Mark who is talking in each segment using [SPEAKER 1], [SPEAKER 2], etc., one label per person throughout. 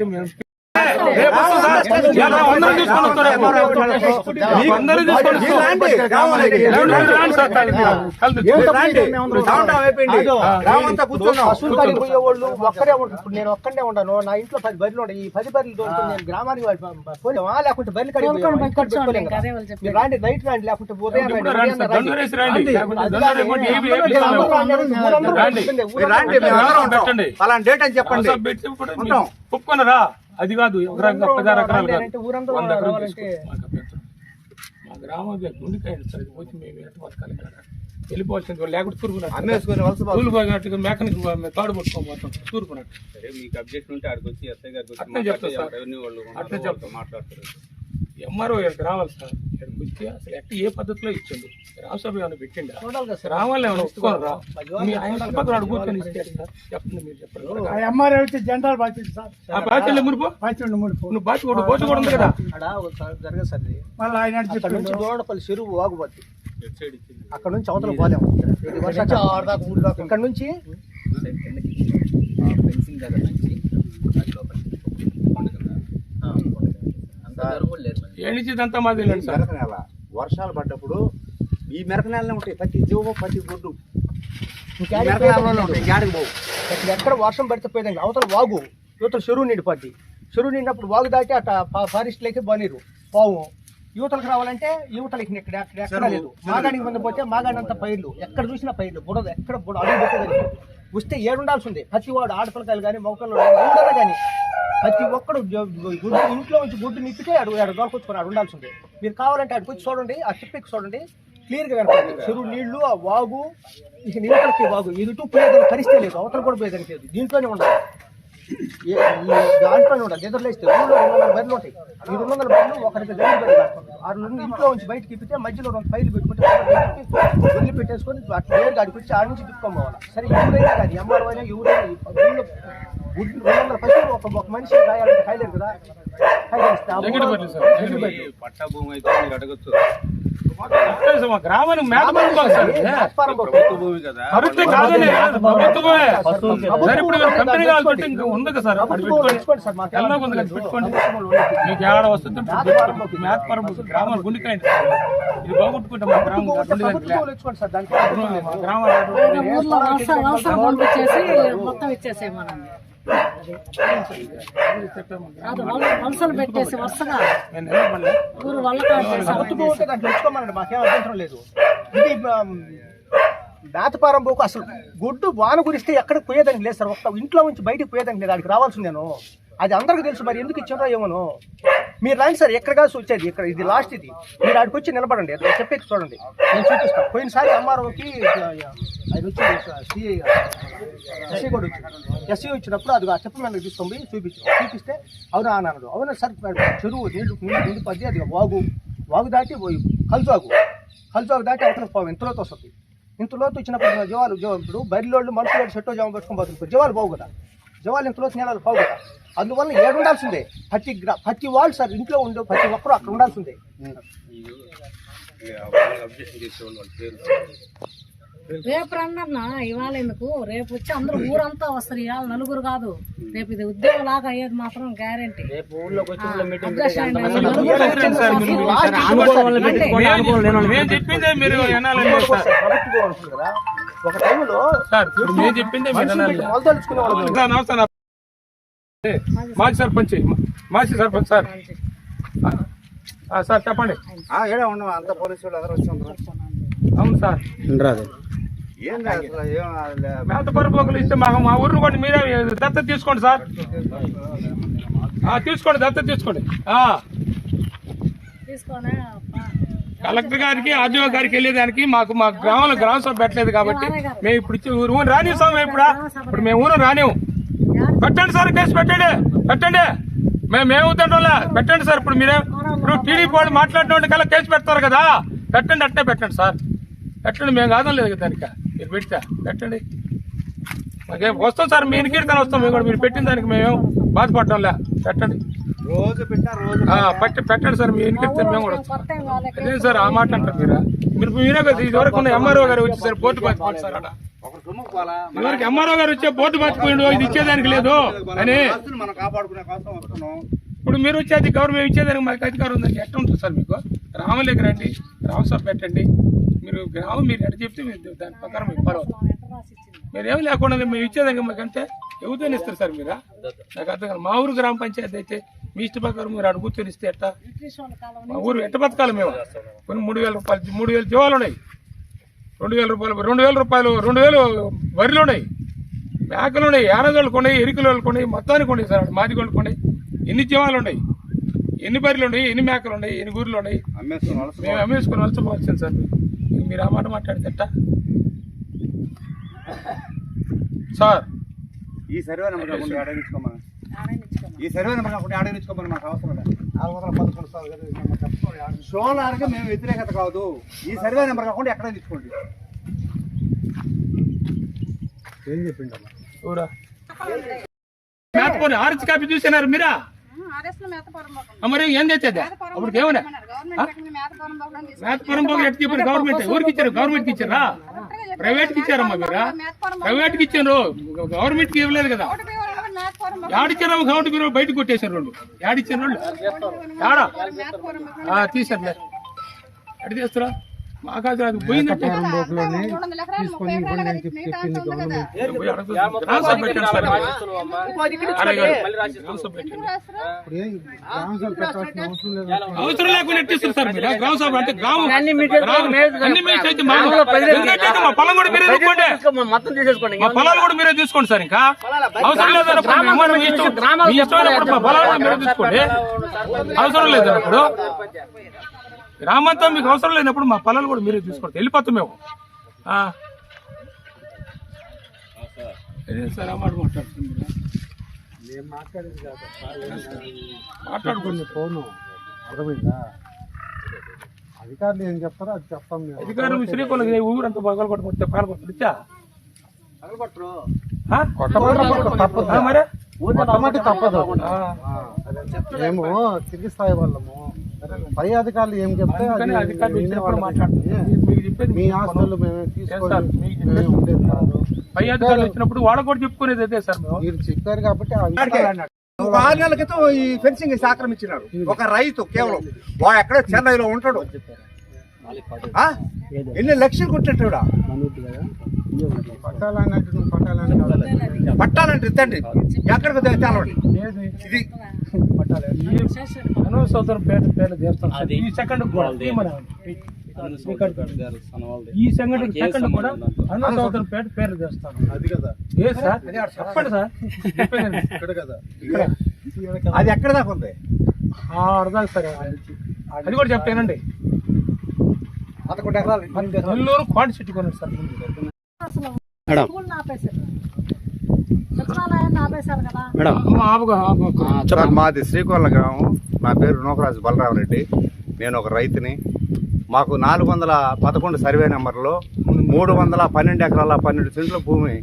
[SPEAKER 1] అయితే అందరం తీసుకొని అందరూ
[SPEAKER 2] పోయేవాళ్ళు ఒక్కడే ఉంటారు ఇప్పుడు నేను ఒక్కడే ఉండను. నా ఇంట్లో పది ఉంటాయి ఈ పది బర్రెలు తోలుకొని నేను గ్రామానికి పోలేమా. లేకుంటే బర్రెలు కడిగి రాండి నైట్ రండి. లేకుంటే ఉదయం రండి.
[SPEAKER 3] పలానా డేట్ అని చెప్పండి. ఉంటాం.
[SPEAKER 1] ఒప్పుకున్నారా అది కాదు ఎకరాలు వంద ఎకరాలు. మాకు అభ్యంతరం. మా గ్రామం సార్ పోతే మేము ఎట్ట బతకాలి వెళ్ళిపోవాల్సింది వాళ్ళు లేకుంటే తూర్పునట్టు
[SPEAKER 3] అమ్మేసుకొని వలస పోతాం.
[SPEAKER 1] తూలు పోయినట్టుగా మెకానిక్ తాడు పట్టుకోబోతాం తూర్పునట్టు
[SPEAKER 4] మీకు ఉంటే వచ్చి ఎస్ఐ గారికి
[SPEAKER 1] చెప్తా సార్.
[SPEAKER 4] ఉన్నారు,
[SPEAKER 1] చెప్తా.
[SPEAKER 4] మాట్లాడతారు
[SPEAKER 1] ఎంఆర్ఓ ఇక్కడికి రావాలి సార్ ఇక్కడికి వచ్చి అసలు ఎట్ట ఏ పద్ధతిలో ఇచ్చిండు? రామసభ ఏమైనా పెట్టిండా?
[SPEAKER 2] సార్.
[SPEAKER 1] రావాలి ఏమైనా మీ ఆయన సంపద అడుగు కూర్చొని ఇస్తే ఎట్లా? చెప్పండి మీరు చెప్పండి.
[SPEAKER 5] ఎంఆర్ఐ వచ్చి జెండాలు బాధ్యత సార్. మూడు
[SPEAKER 1] నువ్వు బాధ్యత కూడా పోటీ కూడా ఉంది కదా?
[SPEAKER 2] జరగదు సార్.
[SPEAKER 5] మళ్ళీ ఆయన
[SPEAKER 2] దూడపల్లి చెరువు
[SPEAKER 4] ఇచ్చింది?
[SPEAKER 2] అక్కడ నుంచి అవతల పోలేము. ఇక్కడ నుంచి?
[SPEAKER 6] ఫెన్సింగ్ దగ్గర నుంచి. అది లోపలికి. అంత కూడా లేదు మరి.
[SPEAKER 1] ఏ నుంచి ఇదంతా మాది సార్.
[SPEAKER 3] మెరక నేల వర్షాలు పడ్డప్పుడు ఈ మెరక నేలనే ఉంటాయి ప్రతి జీవో ప్రతి గుడ్డు. మెరక ఉంటాయి గాడికి పోవు.
[SPEAKER 2] ఇక్కడ ఎక్కడ వర్షం పడితే పోయేదండి అవతల వాగు యువతల చెరువు నీటి పట్టి చెరువు నిండినప్పుడు వాగు దాటి అట్ట ఫారెస్ట్ లేకి బనీరు పావు. యువతలకు రావాలంటే యువతలకి ఇక్కడ ఎక్కడ లేదు. మాగానికి ముందు పోతే మాగాడి అంత పైర్లు ఎక్కడ చూసినా పైర్లు బుడద ఎక్కడ బుడ అడుగు పెట్టేది వస్తే ఏడుండాల్సి ఉంది ప్రతి వాడు ఆడపిల్లకాయలు కానీ మొక్కలు కానీ ప్రతి ఒక్కడు గుడ్డు ఇంట్లో నుంచి గుడ్డు నిప్పితే అడుగు అడు దొరకొచ్చుకొని ఆడు ఉండాల్సి ఉంది మీరు కావాలంటే అక్కడికి వచ్చి చూడండి ఆ చిప్పెక్కి చూడండి క్లియర్గా కనపడుతుంది. చెరువు నీళ్ళు ఆ వాగు ఇక నీళ్ళకి వాగు. ఎదుటూ పోయేదానికి పరిస్థితి లేదు అవతల కూడా పోయేదానికి లేదు. దీంట్లోనే ఉండాలి. దాంట్లోనే ఉండాలి. నిద్రలేస్తే ఊళ్ళో రెండు వందల బర్రెలు ఉంటాయి. ఈ రెండు వందల బర్రెలు ఒకరికి దగ్గర బర్రెలు కాస్తుంది ఆ రెండు ఇంట్లో నుంచి బయటకి ఇప్పితే మధ్యలో రెండు ఫైలు పెట్టుకుంటే వదిలి పెట్టేసుకొని క్లియర్గా అడిపించి ఆడి ఆడ నుంచి తిప్పుకోవాలి సరే ఎవరైనా కానీ ఎంఆర్ఓ అయినా ఎవరైనా ఒక మనిషి రాయాలంటే కాయలేరు కదా?
[SPEAKER 4] పట్టా భూమి అయితే మీరు అడగచ్చు.
[SPEAKER 1] మా గ్రామానికి మేత.
[SPEAKER 4] ప్రభుత్వ భూమి కదా
[SPEAKER 1] ప్రభుత్వం కాదని ప్రభుత్వమే
[SPEAKER 2] ప్రభుత్వం
[SPEAKER 1] సరే ఇప్పుడు మీరు కంపెనీ కావాలంటే ఇంకా ఉంది కదా సార్. పెట్టుకోండి. ఉంది? కదా పెట్టుకోండి. మీకు ఏడ వస్తుంది మేత పరమ గ్రామాలు గుండెకాయండి ఇది బాగుంటుకుంటే మా గ్రామం
[SPEAKER 7] మొత్తం ఇచ్చేసేమనండి వలసలు పెట్టేసి వరుసగా. ఊరు వల్ల కాసేసి
[SPEAKER 2] మాకేం అభ్యంతరం లేదు. ఇది మేతపారం పోకు అసలు. గుడ్డు వాన గురిస్తే ఎక్కడికి పోయేదానికి లేదు సార్. ఒక్క ఇంట్లో నుంచి బయటికి పోయేదానికి లేదు. అక్కడికి రావాల్సింది నేను. అది అందరికీ తెలుసు మరి ఎందుకు ఇచ్చారో ఏమోనో మీరు రాండి సార్ ఎక్కడ కాసి వచ్చేది? ఇక్కడ ఇది లాస్ట్ ఇది. మీరు ఆడికి వచ్చి నిలబడండి. అది చెప్పి చూడండి. నేను చూపిస్తాను పోయినసారి ఎంఆర్ఓకి ఆయన వచ్చి సిఐ ఎస్సీ కూడా వచ్చింది ఎస్సీ వచ్చినప్పుడు అది ఆ చెప్పు మీద తీసుకొని పోయి చూపించు. చూపిస్తే అవునా అన్నాడు. అవునా సార్ చెరువు నీళ్ళు నీళ్ళు నిండి అది వాగు. వాగు దాటి పోయి కలుసాగు కలుసాగు దాటి అవతల పోవు ఇంతలోతో వస్తుంది ఇంతలోతో వచ్చినప్పుడు జవాలు ఇప్పుడు బరిలోళ్ళు మనుషులు చెట్టు జామ పెట్టుకొని పోతుంది జవాలు పోవు కదా జవాలు ఇంతలోతు నేలలు పోవు కదా అందువల్ల ఏడు ఉండాల్సిందే ప్రతి గ్రా ప్రతి వాళ్ళు సార్ ఇంట్లో ఉండే ప్రతి ఒక్కరు అక్కడ ఉండాల్సిందే
[SPEAKER 7] రేపు రండన్న ఇవాళ ఎందుకు? రేపు వచ్చి అందరూ ఊరంతా వస్తారు ఇవాళ నలుగురు కాదు. రేపు ఇది ఉద్యోగం లాగా అయ్యేది మాత్రం గ్యారంటీ
[SPEAKER 2] ఒక టైంలో
[SPEAKER 1] మాజీ సర్పంచ్ మాజీ సర్పంచ్ సార్. ఆ, సార్ చెప్పండి.
[SPEAKER 3] ఆ, ఏడే ఉన్నాం అంత పోలీసు వాళ్ళు అందరూ వచ్చి
[SPEAKER 1] అవును సార్.
[SPEAKER 3] లే-
[SPEAKER 1] మేత పరుపోకులు ఇస్తే మాకు మా ఊరిని కూడా మీరే దత్తత తీసుకోండి సార్. ఆ, తీసుకోండి దత్తత తీసుకోండి. ఆ,
[SPEAKER 7] తీసుకొని?
[SPEAKER 1] కలెక్టర్ గారికి ఆర్డీఓ గారికి వెళ్ళేదానికి మాకు మా గ్రామంలో గ్రామ సభ పెట్టలేదు కాబట్టి మేము ఇప్పుడు ఇచ్చి ఊరు ఊరు రానిస్తాం మేము ఇప్పుడు? ఇప్పుడు మేము ఊరు రానివ్వం. పెట్టండి సార్ కేసు పెట్టండి. పెట్టండి. మేము మేము వద్దంటోలే పెట్టండి సార్ ఇప్పుడు మీరే. ఇప్పుడు టీడీపీ వాళ్ళు మాట్లాడిన కల్లా కేసు పెడతారు కదా. పెట్టండి అట్నే పెట్టండి సార్. పెట్టండి మేము కాదని లేదు కదా దానికి. మీరు పెడితే పెట్టండి. మాకేం వస్తాం సార్ మీ ఇంటికి వస్తాం మేము కూడా మీరు పెట్టిన దానికి మేము బాధపడటంలే పెట్టండి.
[SPEAKER 3] రోజు పెట్టినా రోజు
[SPEAKER 1] ఆ, పట్టి. పెట్టండి సార్ మీ ఇంటికి మేము కూడా వస్తాం. అదే సార్ ఆ మాట అంటారు మీరా? మీరు మీరే కదా ఇది వరకు ఉన్న ఎంఆర్ఓ గారు వచ్చి సార్ బోర్డు పట్టుకోండి సార్ ఇదివరకు ఎంఆర్ఓ గారు వచ్చే బోర్డు మర్చిపోయిండు ఇది ఇచ్చేదానికి లేదు అని.
[SPEAKER 3] ఆస్తులు మనం కాపాడుకునే కోసం వస్తున్నాం.
[SPEAKER 1] ఇప్పుడు మీరు వచ్చేది గవర్నమెంట్ ఇచ్చేదానికి మాకు అధికారం ఉందని ఎట్లా ఉంటుంది సార్ మీకు? గ్రామంలోకి రండి గ్రామసభ పెట్టండి. మీరు గ్రామం మీరు ఎట్ట చెప్తే మీరు దాని ప్రకారం
[SPEAKER 7] రాసి ఇచ్చింది
[SPEAKER 1] మీరు ఏమి లేకుండా మేము ఇచ్చేదానికి మాకు అంటే ఎవరితో ఇస్తారు సార్ మీరు? నాకు అర్థం కాదు. మా ఊరు గ్రామ పంచాయతీ అయితే మీ ఇష్ట ప్రకారం మీరు అడుగు ఇస్తే ఎట్టా? మా ఊరు ఎట్ట బతకాలి మేము? కొన్ని మూడు వేల రూపాయలు మూడు వేలు జీవాలు ఉన్నాయి. రెండు వేల రూపాయలు రెండు వేల రూపాయలు రెండు వేలు వరిలు ఉన్నాయి. మేకలు ఉన్నాయి యానగోళ్ళు కొన్నాయి ఎరికలు కొన్నాయి మొత్తానికి ఉన్నాయి సార్ మాదిగోళ్ళు కొన్నాయి. ఎన్ని జీవాలు ఉన్నాయి? ఎన్ని బర్రెలు ఉన్నాయి? ఎన్ని మేకలు ఉన్నాయి? ఎన్ని గూర్లు ఉన్నాయి? మేము అమ్మేసుకొని వలసపోవాల్సింది సార్. మీరు. ఆ మాట మాట్లాడితే ఎట్టా? సార్.
[SPEAKER 3] ఈ సర్వే నెంబర్ కాకుండా
[SPEAKER 7] ఆడనిచ్చుకోమని.
[SPEAKER 3] ఈ సర్వే నెంబర్ కాకుండా ఆడగించుకోమని మాకు అవసరం లేదు.
[SPEAKER 2] నాలుగు వందల పదకొండు
[SPEAKER 3] సోలార్గా మేము వ్యతిరేకత కాదు. ఈ సర్వే నెంబర్ కాకుండా ఎక్కడ తీసుకోండి
[SPEAKER 2] ఏం చెప్పిండు అన్న?
[SPEAKER 1] ఊరా మేతపోని ఆర్చి కాపీ చూసినారు మీరా? మరి ఏం తెచ్చేది అప్పుడు ఏమన్నా? మేతపురం పోగు ఎట్టు చెప్పారు? గవర్నమెంట్? ఇచ్చారు? గవర్నమెంట్కి ఇచ్చారా? ప్రైవేట్కి ఇచ్చారమ్మా మీరా? ప్రైవేట్కి ఇచ్చారు? గవర్నమెంట్కి ఇవ్వలేదు కదా. యాడిచ్చారు గవర్నమెంట్ మీరు బయటకు కొట్టేశారు రెండు యాడిచ్చారు వాళ్ళు. యాడా? ఎటు తీస్తారా? మాకు అది అది పోయిందంటే
[SPEAKER 2] అవసరం లేదు.
[SPEAKER 1] అవసరం లేకుండా ఎట్టిస్తారు సార్ మీరు. గ్రామ సభ అంటే గ్రామం. అన్ని అయితే మా పొలం కూడా మీరే తీసుకోండి
[SPEAKER 8] మొత్తం తీసేసుకోండి.
[SPEAKER 1] మా పొలాలు కూడా మీరే తీసుకోండి సార్ ఇంకా. అవసరం మీ ఇష్టమైనప్పుడు మా పొలాలు కూడా మీరే తీసుకోండి అవసరం లేదు అప్పుడు. గ్రామంతో మీకు అవసరం లేనప్పుడు మా పొలాలు కూడా మీరే తీసుకోండి వెళ్ళిపోతాం మేము. సార్ మాట మాట్లాడుకోండి
[SPEAKER 2] ఫోను. అర్థమైందా? అధికారులు ఏం చెప్తారో అది చెప్తాం మేము.
[SPEAKER 1] అధికారం శ్రీకొండ ఊరంతా పగల కొట్టుకుంటే
[SPEAKER 2] తప్పదు.
[SPEAKER 1] మరి?
[SPEAKER 2] మొట్టమొదటి తప్పదు.
[SPEAKER 1] ఆ.
[SPEAKER 2] ఆ, మేము కింది స్థాయి వాళ్ళము. పై అధికారులు ఏం చెప్తే మీ హాస్టల్ మేమే కాదు.
[SPEAKER 1] పై అధికారులు వచ్చినప్పుడు వాళ్ళకు కూడా చెప్పుకునేది అదే సార్
[SPEAKER 2] మీరు చెప్పారు కాబట్టి
[SPEAKER 3] ఆరు నెలల క్రితం ఈ ఫెన్సింగ్ వేసి ఆక్రమించినారు ఒక రైతు కేవలం. వాడు ఎక్కడో చెన్నైలో ఉంటాడు? ఎన్ని లక్షలు కొట్టేటాడా
[SPEAKER 2] కాదు.
[SPEAKER 3] పట్టాలంటే ఇద్దండి. ఎక్కడికి తెలవండి. ఇది
[SPEAKER 1] అనవ సోదరం పేట పేర్లు చేస్తాం సార్. ఈ సెకండ్ కూడా. ఈ సెకండ్ సెకండ్ కూడా అనవ సోదరం పేట పేర్లు చేస్తాం
[SPEAKER 2] అది కదా.
[SPEAKER 1] ఏ సార్? చెప్పండి సార్.
[SPEAKER 2] ఇక్కడ కదా.
[SPEAKER 3] అది ఎక్కడ దాకా ఉంది?
[SPEAKER 1] ఆ, అర్థం సార్. అది కూడా చెప్తానండి
[SPEAKER 3] పదకొండు ఎకరాలు
[SPEAKER 1] నెల్లూరు క్వాంటి సిటీ కొన్నాడు సార్ ముందు.
[SPEAKER 3] సార్ మాది శ్రీకొల్ల గ్రామం. నా పేరు నూకరాజు బలరామరెడ్డి. నేను ఒక రైతుని. మాకు నాలుగు వందల పదకొండు సర్వే నెంబర్లో మూడు వందల పన్నెండు ఎకరాల పన్నెండు సెంట్ల భూమి.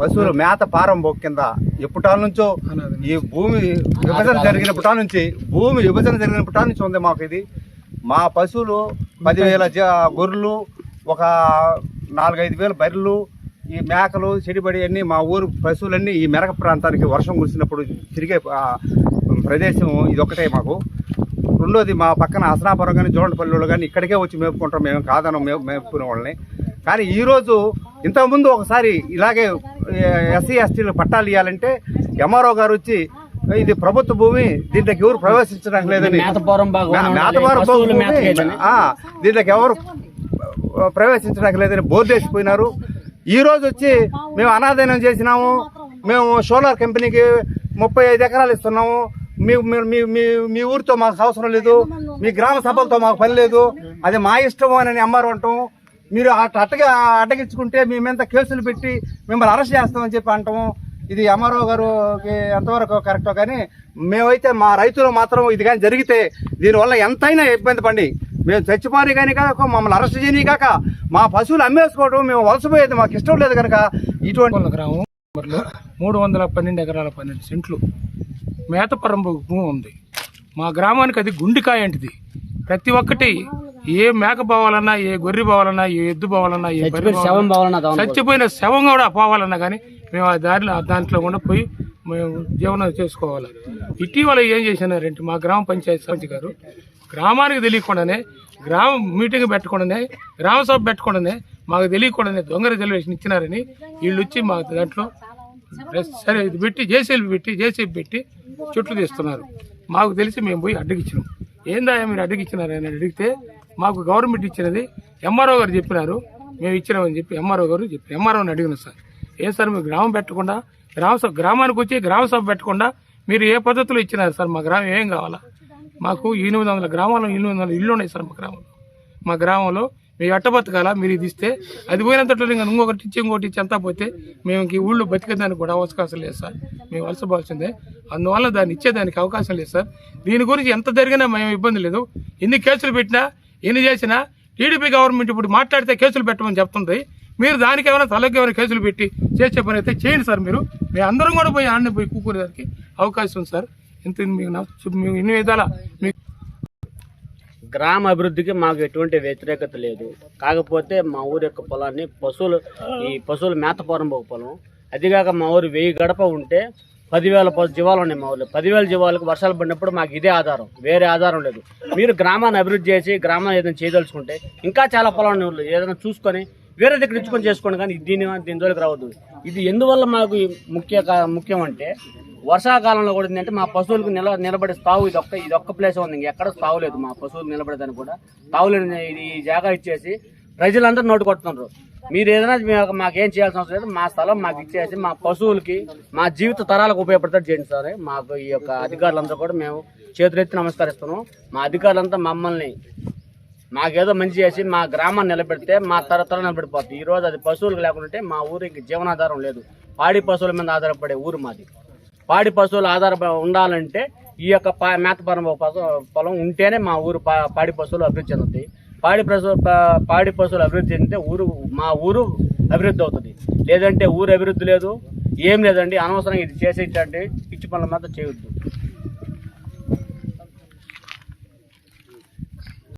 [SPEAKER 3] పశువులు మేత పారం కింద ఎప్పుటాల నుంచో ఈ భూమి విభజన జరిగినప్పటి నుంచి భూమి విభజన జరిగినప్పటి నుంచి ఉంది మాకు ఇది. మా పశువులు పదివేల గొర్రెలు ఒక నాలుగైదు వేల బర్రెలు ఈ మేకలు చెడిబడి అన్ని మా ఊరు పశువులన్నీ ఈ మెరక ప్రాంతానికి వర్షం కురిసినప్పుడు తిరిగే ప్రదేశం ఇదొక్కటే మాకు. రెండోది మా పక్కన అసనాపురం కానీ జోడంపల్లిలో కానీ ఇక్కడికే వచ్చి మేపుకుంటాం. మేము కాదనం మే మేపుకునే వాళ్ళని. కానీ ఈరోజు ఇంతకుముందు ఒకసారి ఇలాగే ఎస్సీ ఎస్టీలు పట్టాలు ఇవ్వాలంటే ఎంఆర్ఓ గారు వచ్చి ఇది ప్రభుత్వ భూమి దీంట్లోకి ఎవరు ప్రవేశించడానికి లేదని. మేతవారం దీంట్లోకి ఎవరు ప్రవేశించడానికి లేదని బోర్డు వేసిపోయినారు. ఈరోజు వచ్చి మేము అనాదీనం చేసినాము. మేము సోలార్ కంపెనీకి ముప్పై ఐదు ఎకరాలు ఇస్తున్నాము. మీ మీ- మీ మీ ఊరితో మాకు అవసరం లేదు. మీ గ్రామ సభలతో మాకు పని లేదు. అది మా ఇష్టం అని అమ్మారు అంటాము. మీరు అట్ట అట్టగా అడ్డగించుకుంటే మేమెంత కేసులు పెట్టి మిమ్మల్ని అరెస్ట్ చేస్తామని చెప్పి అంటాము. ఇది అమ్మారావు గారుకి ఎంతవరకు కరెక్టో కానీ మేమైతే మా రైతులు మాత్రం ఇది కానీ జరిగితే దీనివల్ల ఎంతైనా ఇబ్బంది పండి మేము చచ్చిపోని కానీ కాక మమ్మల్ని అరెస్ట్ చేయని కాక మా పశువులు అమ్మేసుకోవడం మేము వలసపోయేది మాకు ఇష్టం లేదు కనుక ఇటువంటి
[SPEAKER 1] గ్రామం మూడు వందల పన్నెండు ఎకరాల పన్నెండు సెంట్లు మేతపరం భూమి ఉంది. మా గ్రామానికి అది గుండికాయ అంటిది. ప్రతి ఒక్కటి ఏ మేక పోవాలన్నా ఏ గొర్రె పోవాలన్నా ఏ ఎద్దు పోవాలన్నా ఏ చచ్చిపోయిన శవం కూడా పోవాలన్నా కానీ మేము ఆ దారిలో ఆ దాంట్లో కూడా పోయి మేము జీవనం చేసుకోవాలి. ఇటీవల ఏం చేసినారంటే మా గ్రామ పంచాయతీ సమితి గారు గ్రామానికి తెలియకుండానే గ్రామ మీటింగ్ పెట్టకుండానే గ్రామ సభ పెట్టకుండానే మాకు తెలియకుండానే దొంగ రిజర్వేషన్ ఇచ్చినారని వీళ్ళు వచ్చి మా దాంట్లో సరే ఇది పెట్టి జేసీబీ పెట్టి జేసీబీ పెట్టి చుట్లు తీస్తున్నారు. మాకు తెలిసి మేము పోయి అడ్డగిచ్చినాం ఏందా మీరు అడ్డగిచ్చినారని అడిగితే మాకు గవర్నమెంట్ ఇచ్చినది ఎంఆర్ఓ గారు చెప్పినారు. మేము ఇచ్చినామని చెప్పి ఎంఆర్ఓ గారు చెప్పి ఎంఆర్ఓని అడిగిన సార్. ఏం సార్ మీరు గ్రామం పెట్టకుండా గ్రామ సభ గ్రామానికి వచ్చి గ్రామ సభ పెట్టకుండా మీరు ఏ పద్ధతిలో ఇచ్చినారు సార్? మా గ్రామం ఏం కావాలా? మాకు ఎనిమిది వందల గ్రామాల్లో ఎనిమిది వందల ఇల్లు ఉన్నాయి సార్ మా గ్రామంలో. మా గ్రామంలో మీ అట్ట బతకాల మీరు ఇది ఇస్తే అది పోయినంతట్లో ఇంకా ఇంకొకటి ఇచ్చి ఇంకోటి ఇచ్చి అంతా పోతే మేము ఇంక ఊళ్ళో బతికేదానికి కూడా అవకాశం లేదు సార్. మేము వలసపోవాల్సిందే అందువల్ల దాన్ని ఇచ్చేదానికి అవకాశం లేదు సార్. దీని గురించి ఎంత జరిగినా మేము ఇబ్బంది లేదు. ఎన్ని కేసులు పెట్టినా ఎన్ని చేసినా టీడీపీ గవర్నమెంట్ ఇప్పుడు మాట్లాడితే కేసులు పెట్టమని చెప్తుంది. మీరు దానికి ఏమైనా తలకి ఏమైనా కేసులు పెట్టి చేసే పని అయితే చేయండి సార్ మీరు. మేము అందరం కూడా పోయి ఆడిని పోయి కూకునేదానికి అవకాశం ఉంది సార్. ఇంత మీకు మీకు ఇన్ని విధాల మీకు
[SPEAKER 8] గ్రామ అభివృద్ధికి మాకు ఎటువంటి వ్యతిరేకత లేదు. కాకపోతే మా ఊరి యొక్క పొలాన్ని పశువులు ఈ పశువుల మేతపురం ఒక పొలం. అదిగాక మా ఊరు వెయ్యి గడప ఉంటే పదివేల ప- జీవాలు ఉన్నాయి మా ఊళ్ళో పదివేల జీవాలకు వర్షాలు పడినప్పుడు మాకు ఇదే ఆధారం. వేరే ఆధారం లేదు. మీరు గ్రామాన్ని అభివృద్ధి చేసి గ్రామాన్ని ఏదైనా చేయదలుచుకుంటే ఇంకా చాలా పొలాన్ని ఏదైనా చూసుకొని వేరే దగ్గర ఇచ్చుకొని చేసుకోండి కానీ దీని దీని జోలికి రావద్దు. ఇది ఎందువల్ల మాకు ముఖ్య ముఖ్యం అంటే వర్షాకాలంలో కూడా ఏంటంటే మా పశువులకు నిల నిలబడే స్థావు ఇది ఒక్క ఇది ఒక్క ప్లేస్ ఉంది. ఇంక ఎక్కడ స్థావు లేదు మా పశువులు నిలబడేదానికి కూడా. స్థావులు ఇది జాగా ఇచ్చేసి ప్రజలందరూ నోటు కొడుతున్నారు. మీరు ఏదైనా మాకేం చేయాల్సిన అవసరం లేదు మా స్థలం మాకు ఇచ్చేసి మా పశువులకి మా జీవిత తరాలకు ఉపయోగపడతారు చేయండి సార్. మాకు ఈ యొక్క అధికారులంతా కూడా మేము చేతులెత్తి నమస్కరిస్తున్నాం. మా అధికారులంతా మమ్మల్ని మాకేదో మంచి చేసి మా గ్రామాన్ని నిలబెడితే మా తరతరం నిలబడిపోతుంది ఈరోజు అది పశువులకు లేకుంటే మా ఊరికి జీవనాధారం లేదు. పాడి పశువుల మీద ఆధారపడే ఊరు మాది. పాడి పశువులు ఆధారపడి ఉండాలంటే ఈ యొక్క పా- మేతపరం పొలం ఉంటేనే మా ఊరు పా- పాడి పశువులు అభివృద్ధి చెందుతాయి. పాడి పశువు పా- పాడి పశువులు అభివృద్ధి చెందితే ఊరు మా ఊరు అభివృద్ధి అవుతుంది. లేదంటే ఊరు అభివృద్ధి లేదు ఏం లేదండి. అనవసరంగా ఇది చేసేటండి పిచ్చి పనులు మాత్రం చేయొద్దు.